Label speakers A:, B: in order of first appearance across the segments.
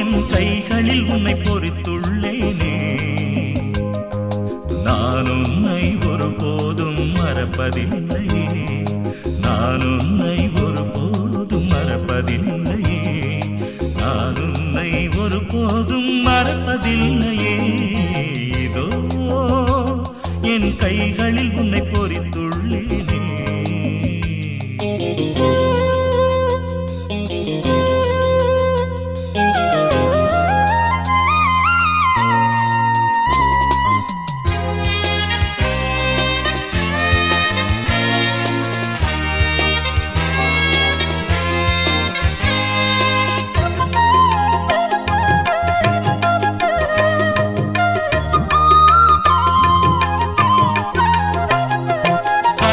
A: என் கைகளில் உன்னை பொறித்துள்ளேனே. நான் உன்னை ஒருபோதும் மறப்பதில்லையே. நான் உன்னை ஒருபோதும் மறப்பதில்லையே. நான் உன்னை ஒருபோதும் மறப்பதில்லையே.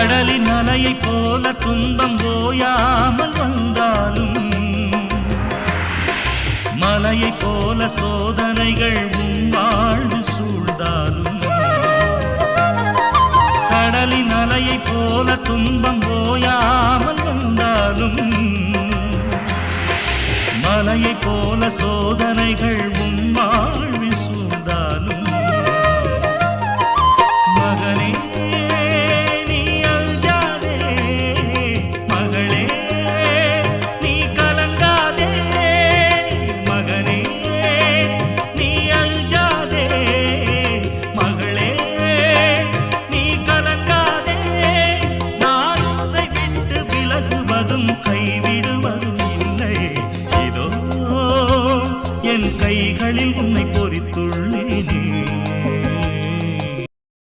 A: கடலின் அலையை போல துன்பம் ஓயாமல் வந்தாலும் மலையை போல சோதனைகள் உன் சூழ்ந்தாலும் கடலின் அலையை போல துன்பம் ஓயாமல் வந்தாலும் மலையை போல சோதனைகள் உன் சூழ்ந்தாலும் கண்களில் உன்னை பொறித்துள்ளேனே.